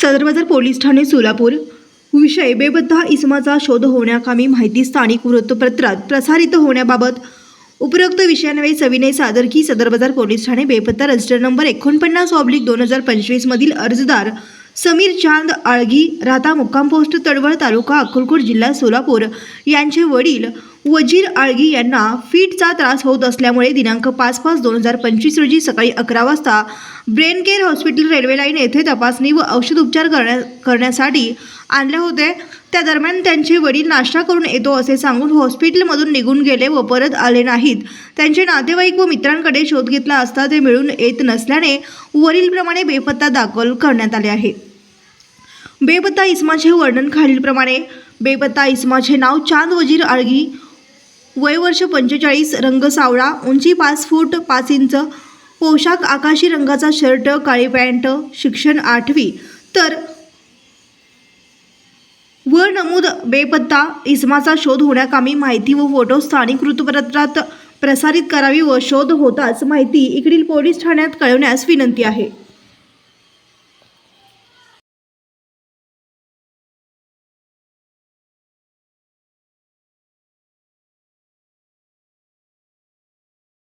सदर बाजार पोलीस ठाणे सोलापूर. विषय बेबद्धा इसमाचा शोध होण्याकामी माहिती स्थानिक वृत्तपत्रात प्रसारित होण्याबाबत उपरोक्त विषयान्वये सविनय सादर की सदर बाजार पोलीस ठाणे बेपत्ता रजिस्टर नंबर एकोणपन्नास ऑब्लिक दोन हजार पंचवीसमधील अर्जदार समीर चांद आळगी राहता मुक्काम पोस्ट तडवळ तालुका अक्कलकोट जिल्हा सोलापूर यांचे वडील वजीर आळगी यांना फीटचा त्रास होत असल्यामुळे दिनांक पाच पाच दोन हजार पंचवीस रोजी सकाळी अकरा वाजता brain care hospital railway line येथे तपासणी व औषध उपचार करण्या करण्यासाठी आणले होते. त्या दरम्यान त्यांचे वडील नाश्ता करून येतो असे सांगून हॉस्पिटलमधून निघून गेले व परत आले नाहीत. त्यांचे नातेवाईक व मित्रांकडे शोध घेतला असता ते मिळून येत नसल्याने वरीलप्रमाणे बेपत्ता दाखल करण्यात आले आहे. बेपत्ता इस्माचे वर्णन खालीलप्रमाणे बेपत्ता इस्माचे नाव चांद वजीर आळगी वय वर्ष पंचेचाळीस रंग सावळा उंची पाच फूट पाच इंच पोशाख आकाशी रंगाचा शर्ट काळी पॅन्ट शिक्षण आठवी. तर वर नमूद बेपत्ता इस्माचा शोध होण्याकामी माहिती व फोटो स्थानिक वृत्तपत्रात प्रसारित करावी व शोध होताच माहिती इकडील पोलीस ठाण्यात कळवण्यास विनंती आहे.